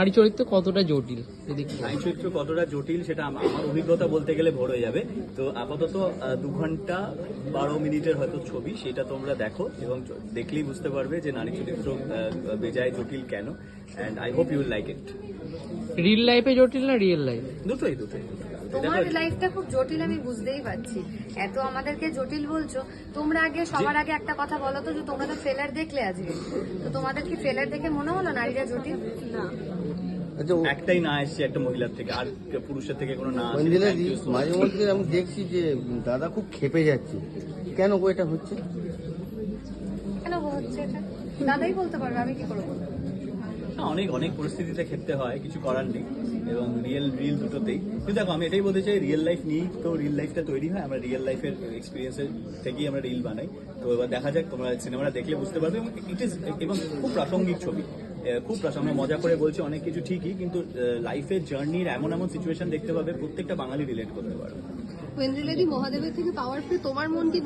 নারী চরিত্র কতটা জটিল? যদি নারী চরিত্র কতটা জটিল সেটা আমার অভিজ্ঞতা বলতে গেলে ভোর হয়ে যাবে। তো আপাতত দু ঘণ্টা বারো মিনিটের হয়তো ছবি সেটা তোমরা দেখো এবং দেখলেই বুঝতে পারবে যে নারী চরিত্র বেজায় জটিল কেন। And I hope you like it reel লাইফে জটিল না রিয়েল লাইফ দুটোই দুটোই। তোমার লাইফটা খুব জটিল আমি বুঝতেই পারছি। এত আমাদেরকে জটিল বলছো। তোমরা আগে সবার আগে একটা কথা বলো তো যে তোমরা তো ফেলার দেখলে আজকে। তো তোমাদের কি ফেলার দেখে মনে হলো নারীরা জটিল? না। আচ্ছা ও- একটাই না এসছে একটা মহিলার থেকে। আর পুরুষের থেকে কোনো না. মাঝে মধ্যে আমি দেখছি যে দাদা খুব খেপে যাচ্ছে। কেন গো এটা হচ্ছে? কেন হচ্ছে এটা? দাদাই বলতে পারবে আমি কি করে বলব অনেক অনেক পরিস্থিতিতে খেতে হয়, কিছু করার নেই। এবং রিয়েল রিল দুটোতেই। কিন্তু দেখো, আমি এটাই বলতে চাই রিয়েল লাইফ নিয়েই তো রিয়েল লাইফটা তৈরি হয়, আমরা রিয়েল লাইফের এক্সপিরিয়েন্সের থেকেই আমরা রিল বানাই। তো এবার দেখা যাক, তোমরা সিনেমাটা দেখলে বুঝতে পারবে, এবং ইট ইজ এবং খুব প্রাসঙ্গিক ছবি। খুব আমরা মজা করে বলছি অনেক কিছু ঠিকই, কিন্তু লাইফের জার্নির এমন এমন সিচুয়েশন দেখতে পাবে, প্রত্যেকটা বাঙালি রিলেট করতে পারবে মহাদেবের থেকে পাওয়ার তোমার মন কি